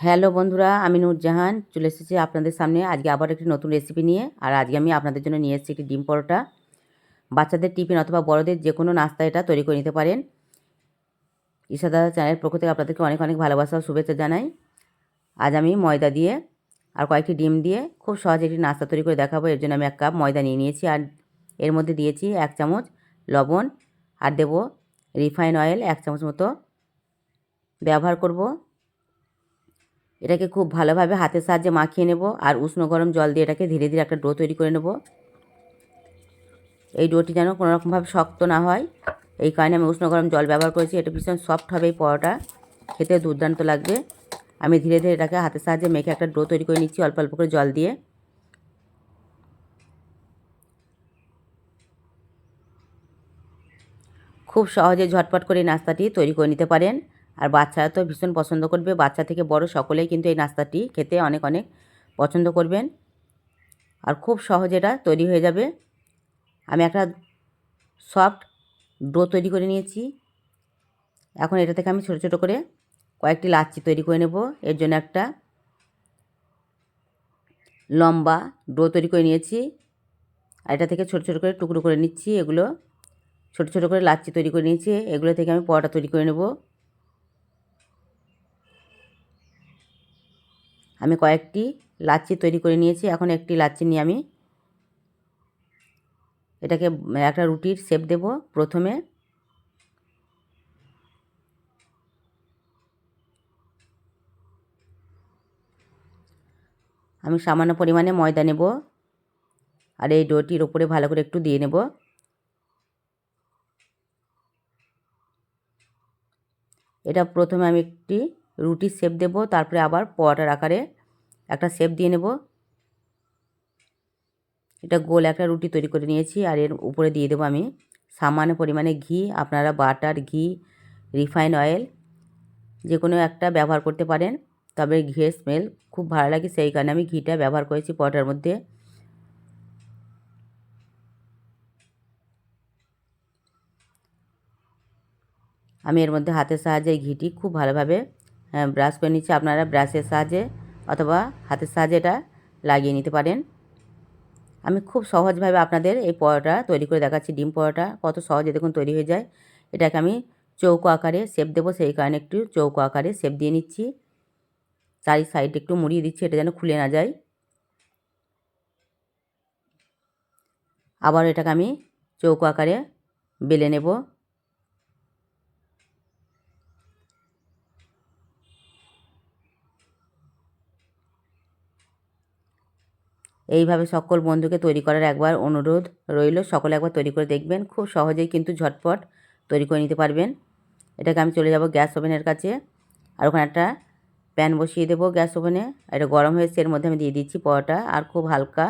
Hello বন্ধুরা, আমি নূরজাহান, চলে এসেছি আপনাদের সামনে। আজকে আবার একটি নতুন রেসিপি নিয়ে, আর আজকে আমি আপনাদের জন্য নিয়ে এসেছি একটি ডিম পরোটা। বাচ্চাদের টিফিন অথবা বড়দের যে কোনো নাস্তা এটা তৈরি করে নিতে পারেন। ঈশা দাদা চ্যানেলের পক্ষ থেকে আপনাদেরকে অনেক অনেক ভালোবাসা ও শুভেচ্ছা জানাই। আজ আমি ময়দা দিয়ে আর কয়েকটি ডিম দিয়ে খুব সহজে একটি নাস্তা তৈরি করে দেখাবো। এর জন্য আমি এক কাপ ময়দা নিয়ে নিয়েছি, আর এর মধ্যে দিয়েছি এক চামচ লবণ, আর দেব রিফাইন অয়েল, এক চামচ মতো ব্যবহার করব। এটাকে খুব ভালোভাবে হাতের সাহায্যে মাখিয়ে নেব আর উষ্ণ গরম জল দিয়ে এটাকে ধীরে ধীরে একটা ডো তৈরি করে নেব। এই ডোটি যেন কোনোরকমভাবে শক্ত না হয়। এই কারণে আমি উষ্ণ গরম জল ব্যবহার করেছি। এটা ভীষণ সফট হবে এই পরোটা। খেতে দুর্দান্ত লাগবে। আমি ধীরে ধীরে এটাকে হাতের সাহায্যে মেখে একটা ডো তৈরি করে নিচ্ছি অল্প অল্প করে জল দিয়ে। খুব সহজে ঝটপট করে নাস্তাটি তৈরি করে নিতে পারেন। আর বাচ্চারা তো ভীষণ পছন্দ করবে। বাচ্চা থেকে বড় সকলেই কিন্তু এই নাস্তাটি খেতে অনেক অনেক পছন্দ করবেন। আর খুব সহজ এটা তৈরি হয়ে যাবে। আমি একটা সফট ডো তৈরি করে নিয়েছি। এখন এটা থেকে আমি ছোটো ছোটো করে কয়েকটি লাচ্ছি তৈরি করে নেব। এর জন্য একটা লম্বা ডো তৈরি করে নিয়েছি। আর এটা থেকে ছোটো ছোটো করে টুকরো করে নিচ্ছি। এগুলো ছোটো ছোটো করে লাচ্ছি তৈরি করে নিয়েছি। এগুলো থেকে আমি পরোটা তৈরি করে নেব। আমি কয়েকটি লাচ্ছি তৈরি করে নিয়েছি। এখন একটি লাচ্ছি নিয়ে আমি এটাকে একটা রুটির শেপ দেব। প্রথমে আমি সামান্য পরিমাণে ময়দা নেব আর এই ডোটির ওপরে ভালো করে একটু দিয়ে নেব। এটা প্রথমে আমি একটি রুটির শেপ দেব, তারপরে আবার পরোটার আকারে একটা শেপ দিয়ে নেব। এটা গোল একটা রুটি তৈরি করে নিয়েছি আর এর উপরে দিয়ে দেবো আমি সামান্য পরিমাণে ঘি, আপনারা বাটার ঘি, রিফাইন অয়েল যে কোনো একটা ব্যবহার করতে পারেন। তবে ঘিয়ের স্মেল খুব ভালো লাগে, সেই কারণে আমি ঘিটা ব্যবহার করেছি পরোটার মধ্যে। আমি এর মধ্যে হাতের সাহায্যে ঘিটি খুব ভালোভাবে ব্রাশ করে নিচ্ছি। আপনারা ব্রাশের সাহায্যে অথবা হাতের সাহায্যে এটা লাগিয়ে নিতে পারেন। আমি খুব সহজভাবে আপনাদের এই পরোটা তৈরি করে দেখাচ্ছি। ডিম পরোটা কত সহজে দেখুন তৈরি হয়ে যায়। এটাকে আমি চৌকো আকারে শেপ দেবো, সেই কারণে একটু চৌকো আকারে শেপ দিয়ে নিচ্ছি। চারি সাইড একটু মুড়িয়ে দিচ্ছি, এটা যেন খুলে না যায়। আবার এটাকে আমি চৌকো আকারে বেলে নেব। এইভাবে সকল বন্ধুকে তৈরি করার একবার অনুরোধ রইল। সকলে একবার তৈরি করে দেখবেন। খুব সহজেই কিন্তু ঝটপট তৈরি করে নিতে পারবেন। এটাকে আমি চলে যাব গ্যাস ওভেনের কাছে। আর ওখানে একটা প্যান বসিয়ে দেবো গ্যাস ওভেনে। এটা গরম হয়েছে এর মধ্যে আমি দিয়ে দিচ্ছি পরোটা। আর খুব হালকা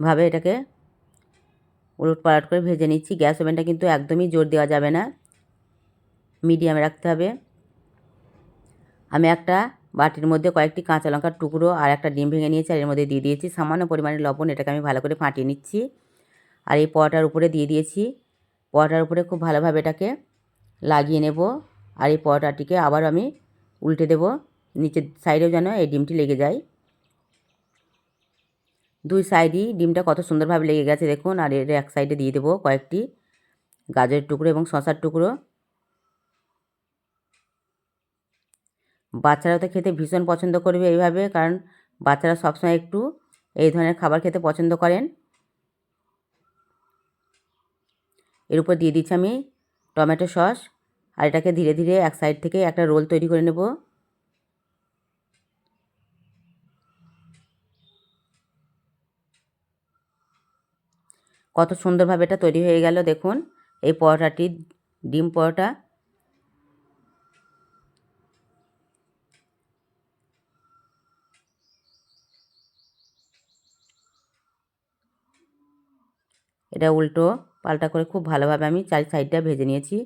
ভাবে এটাকে উলট পালট করে ভেজে নিচ্ছি। গ্যাস ওভেনটা কিন্তু একদমই জোর দেওয়া যাবে না। মিডিয়ামে রাখতে হবে। আমি একটা বাটির মধ্যে কয়েকটি কাঁচা লঙ্কার টুকরো আর একটা ডিম ভেঙে নিয়েছি, আর এর মধ্যে দিয়ে দিয়েছি সামান্য পরিমাণে লবণ। এটাকে আমি ভালো করে ফাটিয়ে নিচ্ছি। আর এই পরোটার উপরে দিয়ে দিয়েছি। পরোটার উপরে খুব ভালোভাবে এটাকে লাগিয়ে নেব। আর এই পরোটাটিকে আবার আমি উল্টে দেব। নিচের সাইডেও যেন এই ডিমটি লেগে যায়। দুই সাইডই ডিমটা কত সুন্দরভাবে লেগে গেছে দেখুন। আর এর এক সাইডে দিয়ে দেবো কয়েকটি গাজরের টুকরো এবং শশার টুকরো। বাচ্চারা তো খেতে ভীষণ পছন্দ করবে এইভাবে, কারণ বাচ্চারা সবসময় একটু এই ধরনের খাবার খেতে পছন্দ করেন। এর উপর দিয়ে দিচ্ছি আমি টমেটো সস, আর এটাকে ধীরে ধীরে এক সাইড থেকে একটা রোল তৈরি করে নেব। কত সুন্দরভাবে এটা তৈরি হয়ে গেল, দেখুন। এই পরোটাটি, ডিম পরোটা এটা উল্টো, পাল্টা করে খুব ভালোভাবে আমি চার সাইডটা ভেজে নিয়েছি।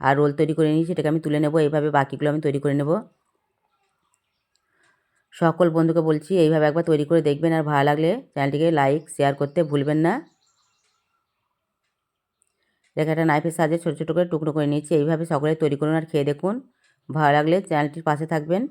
আর রোল তৈরি করে নিয়েছি এটাকে আমি তুলে নেব। এইভাবে বাকিগুলো আমি তৈরি করে নেব। সকল বন্ধুকে বলছি, এইভাবে একবার তৈরি করে দেখবেন আর ভালো লাগলে চ্যানেলটিকে লাইক, শেয়ার করতে ভুলবেন না। এটাকে একটা নাইফের সাহায্যে ছোটো ছোটো করে টুকরো করে নিয়েছি। এইভাবে সকলে তৈরি করুন আর খেয়ে দেখুন। ভালো লাগলে চ্যানেলটির পাশে থাকবেন।